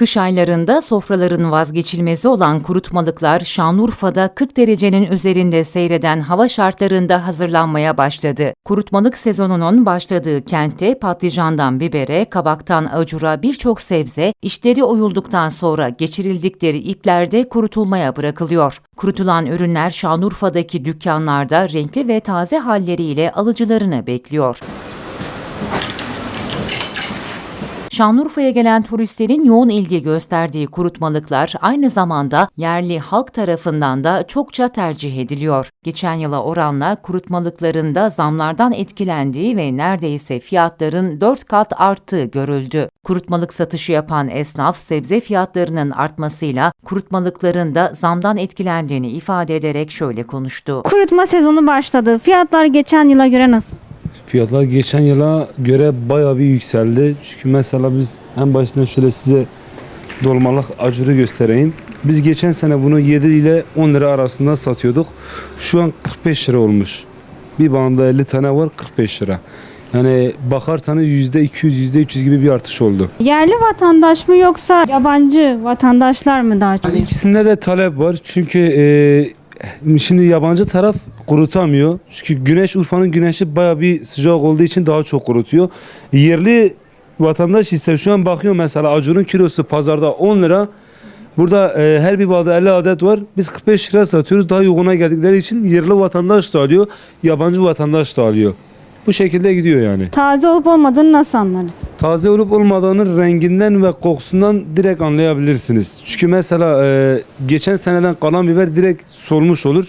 Kış aylarında sofraların vazgeçilmezi olan kurutmalıklar Şanlıurfa'da 40 derecenin üzerinde seyreden hava şartlarında hazırlanmaya başladı. Kurutmalık sezonunun başladığı kentte patlıcandan bibere, kabaktan acura birçok sebze işleri oyulduktan sonra geçirildikleri iplerde kurutulmaya bırakılıyor. Kurutulan ürünler Şanlıurfa'daki dükkanlarda renkli ve taze halleriyle alıcılarını bekliyor. Şanlıurfa'ya gelen turistlerin yoğun ilgi gösterdiği kurutmalıklar aynı zamanda yerli halk tarafından da çokça tercih ediliyor. Geçen yıla oranla kurutmalıklarında zamlardan etkilendiği ve neredeyse fiyatların 4 kat arttığı görüldü. Kurutmalık satışı yapan esnaf sebze fiyatlarının artmasıyla kurutmalıkların da zamdan etkilendiğini ifade ederek şöyle konuştu. Kurutma sezonu başladı. Fiyatlar geçen yıla göre nasıl? Fiyatlar geçen yıla göre bayağı bir yükseldi. Çünkü mesela biz en başından şöyle size dolmalık acırı göstereyim. Biz geçen sene bunu 7 ile 10 lira arasında satıyorduk. Şu an 45 lira olmuş. Bir bandda 50 tane var 45 lira. Yani bakarsanız %200, %300 gibi bir artış oldu. Yerli vatandaş mı yoksa yabancı vatandaşlar mı daha çok? Yani ikisinde de talep var. Çünkü e, şimdi yabancı taraf kurutamıyor. Çünkü güneş Urfa'nın güneşi bayağı bir sıcak olduğu için daha çok kurutuyor. Yerli vatandaş ise şu an bakıyor mesela acunun kilosu pazarda 10 lira. Burada e, her bir bağda 50 adet var. Biz 45 lira satıyoruz. Daha yoğuna geldikleri için yerli vatandaş da alıyor, yabancı vatandaş da alıyor. Bu şekilde gidiyor yani. Taze olup olmadığını nasıl anlarız? Taze olup olmadığını renginden ve kokusundan direkt anlayabilirsiniz. Çünkü mesela e, geçen seneden kalan biber direkt solmuş olur.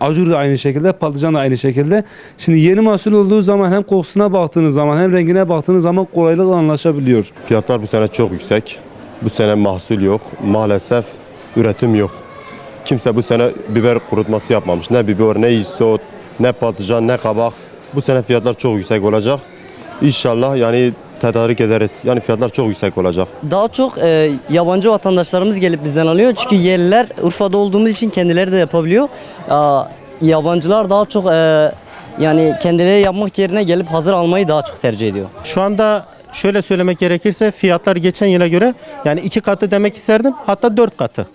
Acur da aynı şekilde, patlıcan da aynı şekilde. Şimdi yeni mahsul olduğu zaman hem kokusuna baktığınız zaman hem rengine baktığınız zaman kolaylıkla anlaşabiliyor. Fiyatlar bu sene çok yüksek. Bu sene mahsul yok. Maalesef üretim yok. Kimse bu sene biber kurutması yapmamış. Ne biber, ne isot, ne patlıcan, ne kabak. Bu sene fiyatlar çok yüksek olacak. İnşallah yani tedarik ederiz. Yani fiyatlar çok yüksek olacak. Daha çok e, yabancı vatandaşlarımız gelip bizden alıyor. Çünkü yerliler Urfa'da olduğumuz için kendileri de yapabiliyor. Aa, yabancılar daha çok e, yani kendileri yapmak yerine gelip hazır almayı daha çok tercih ediyor. Şu anda şöyle söylemek gerekirse fiyatlar geçen yıla göre yani iki katı demek isterdim hatta dört katı.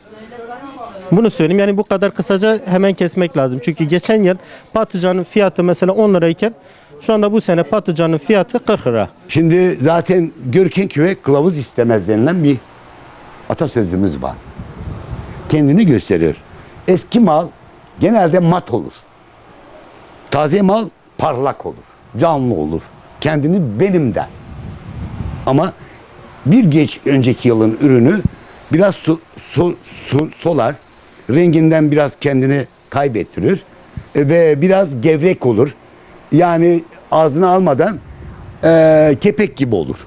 Bunu söyleyeyim yani bu kadar kısaca hemen kesmek lazım. Çünkü geçen yıl patlıcanın fiyatı mesela 10 lirayken şu anda bu sene patlıcanın fiyatı 40 lira. Şimdi zaten görken köye kılavuz istemez denilen bir atasözümüz var. Kendini gösterir. Eski mal genelde mat olur. Taze mal parlak olur. Canlı olur. Kendini benim der. Ama bir geç önceki yılın ürünü biraz su, su- su- solar. Renginden biraz kendini kaybettirir. E, Ve biraz gevrek olur. Yani ağzına almadan eee, kepek gibi olur.